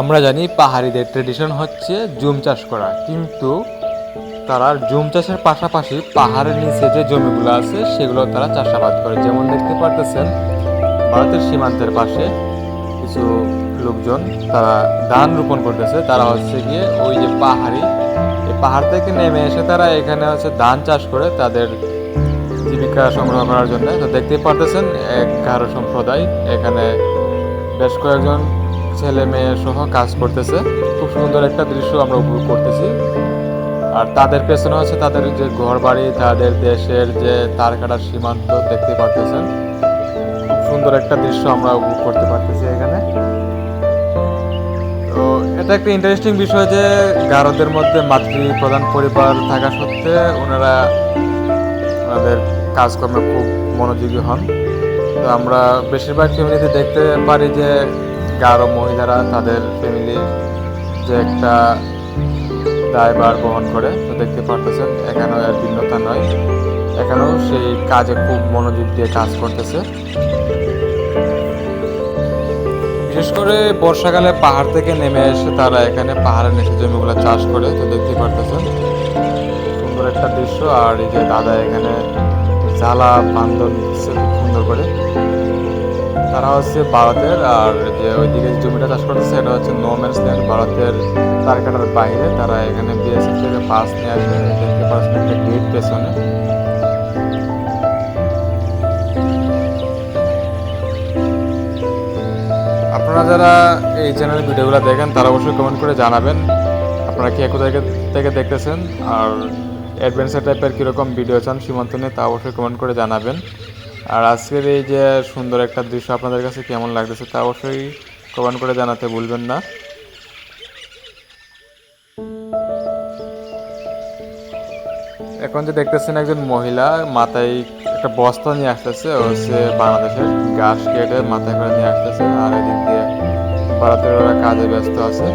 আমরা জানি পাহাড়িদের ট্রেডিশন হচ্ছে জুম চাষ করা, কিন্তু তারা জুম চাষের পাশাপাশি পাহাড়ের নিচে যে জমিগুলো আছে সেগুলো তারা চাষাবাদ করে। যেমন দেখতে পারতেছেন, ভারতের সীমান্তের পাশে কিছু লোকজন তারা ধান রোপণ করতেছে। তারা হচ্ছে গিয়ে ওই যে পাহাড়ি, এই পাহাড় থেকে নেমে এসে তারা এখানে হচ্ছে ধান চাষ করে তাদের জীবিকা সংগ্রহ করার জন্য। তো দেখতে পারতেছেন, এক গারো সম্প্রদায়, এখানে বেশ কয়েকজন ছেলে মেয়ে সহ কাজ করতেছে। খুব সুন্দর একটা দৃশ্য আমরা উপভোগ করতেছি। আর তাদের পেছনে হচ্ছে তাদের যে ঘর বাড়ি তাদের দেশের যে তার কাটার সীমান্ত দেখতে পারতেছেন। খুব সুন্দর একটা দৃশ্য আমরা উপভোগ করতে পারতেছি এখানে। তো এটা একটা ইন্টারেস্টিং বিষয় যে গারোদের মধ্যে মাতৃ প্রধান পরিবার থাকা সত্ত্বে ওনারা ওনাদের কাজকর্মে খুব মনোযোগী হন। তো আমরা বেশিরভাগ ফ্যামিলিতে দেখতে পারি যে গারো মহিলারা তাদের ফ্যামিলি যে একটা দায়ভার বহন করে, তো দেখতে পারতেছেন, এখানেও এর ভিন্নতা নয়। এখানেও সেই কাজে খুব মনোযোগ দিয়ে কাজ করতেছে। বিশেষ করে বর্ষাকালে পাহাড় থেকে নেমে এসে তারা এখানে পাহাড়ের নিচে জমিগুলো চাষ করে, তো দেখতে পারতেছেন। সুন্দর একটা দৃশ্য, আর এই যে দাদা এখানে জ্বালা দিচ্ছে খুব সুন্দর করে। তারা হচ্ছে ভারতের, আর যে ওইদিকে জমিটা চাষ করতেছে এটা হচ্ছে নো ম্যানস ল্যান্ড ভারতের তারকাটার বাইরে। তারা এখানে বিএসএফ থেকে পাস নিয়ে আসে, দেখতে পাচ্ছেন গেট পেছনে। আপনারা যারা এই চ্যানেলের ভিডিওগুলো দেখেন, তারা অবশ্যই কমেন্ট করে জানাবেন, আপনারা কে কোথায় থেকে দেখতেছেন, আর অ্যাডভেঞ্চার টাইপের কীরকম ভিডিও চান সীমান্ত নিয়ে, তা অবশ্যই কমেন্ট করে জানাবেন। আর আজকের এই যে সুন্দর একটা দৃশ্য আপনাদের কাছে কেমন লাগতেছে তা অবশ্যই কমেন্ট করে জানাতে ভুলবেন না। এখন যে দেখতেছেন একজন মহিলা, মাথায় একটা বস্তা নিয়ে আসতেছে হচ্ছে বাংলাদেশের ঘাস কেটে মাথায় করে নিয়ে আসতেছে, আর এদিক দিয়ে ভারতের ওরা কাজে ব্যস্ত আছে।